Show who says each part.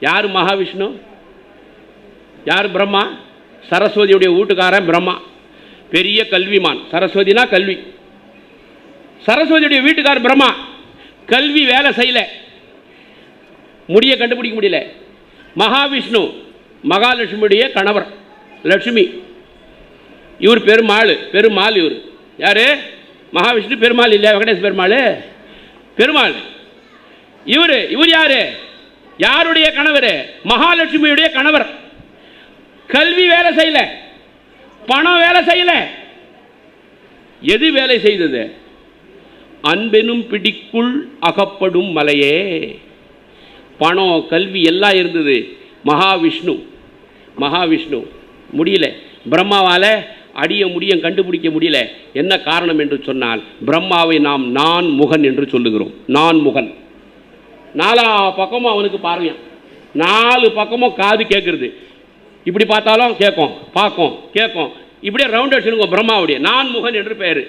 Speaker 1: யார் மகாவிஷ்ணு? யார் பிரம்மா? சரஸ்வதியுடைய வீட்டுக்காரன் பிரம்மா. பெரிய கல்விமான். சரஸ்வதினா கல்வி. சரஸ்வதியுடைய வீட்டுக்கார் பிரம்மா. கல்வி வேலை செய்யல. முடிய கண்டுபிடிக்க முடியல. மகாவிஷ்ணு மகாலட்சுமியுடைய கணவர் லட்சுமி. இவர் பெருமாள் பெருமாள் இவர். யாரு? மகாவிஷ்ணு பெருமாள் இல்லையா? வெங்கடேஷ் பெருமாள்? பெருமாள். இவர் இவர் யாரு? யாருடைய கணவர்? மகாலட்சுமியுடைய கணவர். கல்வி வேலை செய்யல. பணம் வேலை செய்யல. எது வேலை செய்தது? அன்பெனும் பிடிக்குள் அகப்படும் மலையே. பணம் கல்வி எல்லாம் இருந்தது. மகாவிஷ்ணு. மகாவிஷ்ணு. முடியல. பிரம்மாவால் அடிய முடியும் கண்டுபிடிக்க முடியல. என்ன காரணம் என்று சொன்னால் பிரம்மாவை நாம் நான் முகன் என்று சொல்லுகிறோம். நான் முகன். நாலா பக்கமும் அவனுக்கு பார்வையான் நாலு பக்கமும் காது கேட்குறது இப்படி பார்த்தாலும் கேட்கும் பார்க்கும் கேட்கும் இப்படியே ரவுண்ட் அடிச்சுடுங்க பிரம்மாவுடைய. நான் முகன் என்று பெயர்.